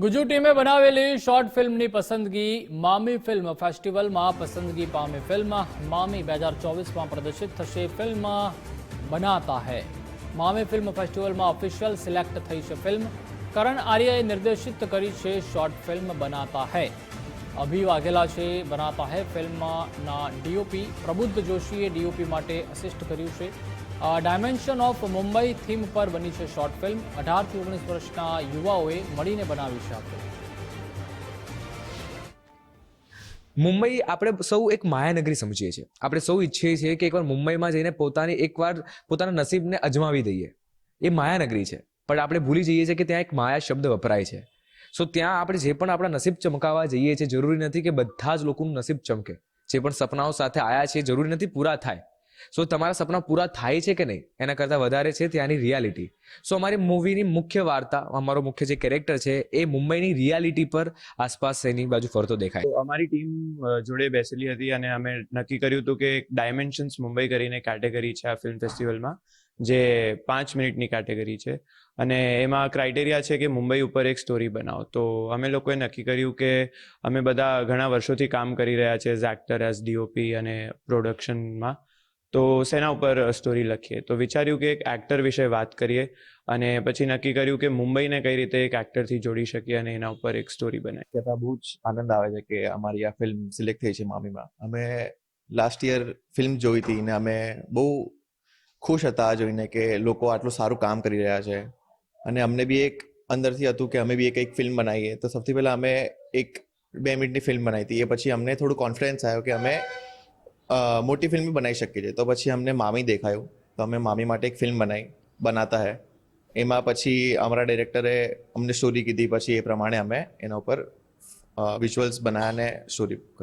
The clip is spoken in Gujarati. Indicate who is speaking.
Speaker 1: ગુજુ ટીમે બનાવેલી શોર્ટ ફિલ્મની પસંદગી મામી ફિલ્મ ફેસ્ટિવલમાં પસંદગી પામી ફિલ્મ મામી બે હજાર ચોવીસમાં પ્રદર્શિત થશે ફિલ્મ બનાતા હૈ. મામી ફિલ્મ ફેસ્ટિવલમાં ઓફિશિયલ સિલેક્ટ થઈ છે ફિલ્મ. કરણ આર્યએ નિર્દેશિત કરી છે શોર્ટ ફિલ્મ બનાતા હૈ. અભી વાઘેલા છે બનાતા હૈ ફિલ્મના ડીઓપી. પ્રબુદ્ધ જોશીએ ડીઓપી માટે અસિસ્ટ કર્યું છે. ડાયમેન્શન ઓફ મુંબઈ થીમ પર બની છે શોર્ટ ફિલ્મ અઢારથી ઓગણીસ વર્ષના યુવાઓએ મળીને બનાવી છે આ ફિલ્મ
Speaker 2: મુંબઈ આપણે સૌ એક માયાનગરી સમજીએ છીએ. આપણે સૌ ઈચ્છીએ છીએ કે એકવાર મુંબઈમાં જઈને પોતાની એકવાર પોતાના નસીબને અજમાવી દઈએ. એ માયાનગરી છે. પણ આપણે ભૂલી જઈએ છીએ કે ત્યાં એક માયા શબ્દ વપરાય છે. સો ત્યાં આપણે જે પણ આપણા નસીબ ચમકાવવા જઈએ છીએ, જરૂરી નથી કે બધા જ લોકોનું નસીબ ચમકે. જે પણ સપનાઓ સાથે આવ્યા છે જરૂરી નથી પૂરા થાય. સો તમારા સપના પૂરા થાય છે કે નહીં? એના કરતાં વધારે છે ત્યાંની રિયાલિટી સો અમારી મૂવીની મુખ્ય વાર્તા, અમારો મુખ્ય જે કેરેક્ટર છે, એ મુંબઈની રિયાલિટી પર આસપાસ એની બાજુ ફરતો દેખાય.
Speaker 3: અમારી ટીમ જોડે બેસેલી હતી અને અમે નક્કી કર્યું હતું કે એક ડાયમેન્શન્સ મુંબઈ કરીને કેટેગરી છે આ ફિલ્મ ફેસ્ટિવલમાં જે પાંચ મિનિટની કેટેગરી છે. અને એમાં ક્રાઇટેરિયા છે કે મુંબઈ ઉપર એક સ્ટોરી બનાવો. તો અમે લોકોએ નક્કી કર્યું કે અમે બધા ઘણા વર્ષોથી કામ કરી રહ્યા છે એઝ એક્ટર એઝ ડીઓપી અને પ્રોડક્શનમાં તો શેના ઉપર સ્ટોરી લખીએ. તો વિચાર્યું કે એક એક્ટર વિશે વાત કરીએ અને પછી નક્કી કર્યું કે મુંબઈને કઈ રીતે એક એક્ટરથી જોડી શકીએ અને એના ઉપર એક સ્ટોરી બનાવી
Speaker 4: કહેતા બહુ જ આનંદ આવે છે કે અમારી આ ફિલ્મ સિલેક્ટ થઈ છે મામીમાં. અમે લાસ્ટ યર ફિલ્મ જોઈ હતી ને અમે બહુ ખુશ હતા જોઈને કે લોકો આટલું સારું કામ કરી રહ્યા છે. અને અમને બી એક અંદરથી હતું કે અમે બી એક એક ફિલ્મ બનાવીએ. તો સૌથી પહેલાં અમે એક બે મિનિટની ફિલ્મ બનાવી હતી. એ પછી અમને થોડું કોન્ફિડન્સ આવ્યો કે અમે મોટી ફિલ્મ બનાવી શકીએ છીએ. તો પછી અમને મામી દેખાયું. તો અમે મામી માટે એક ફિલ્મ બનાવી, બનાતા હે. એમાં પછી અમારા ડિરેક્ટરે અમને સ્ટોરી કીધી. પછી એ પ્રમાણે અમે એના ઉપર વિઝ્યુઅલ્સ બનાવ્યા અને સ્ટોરી કરી.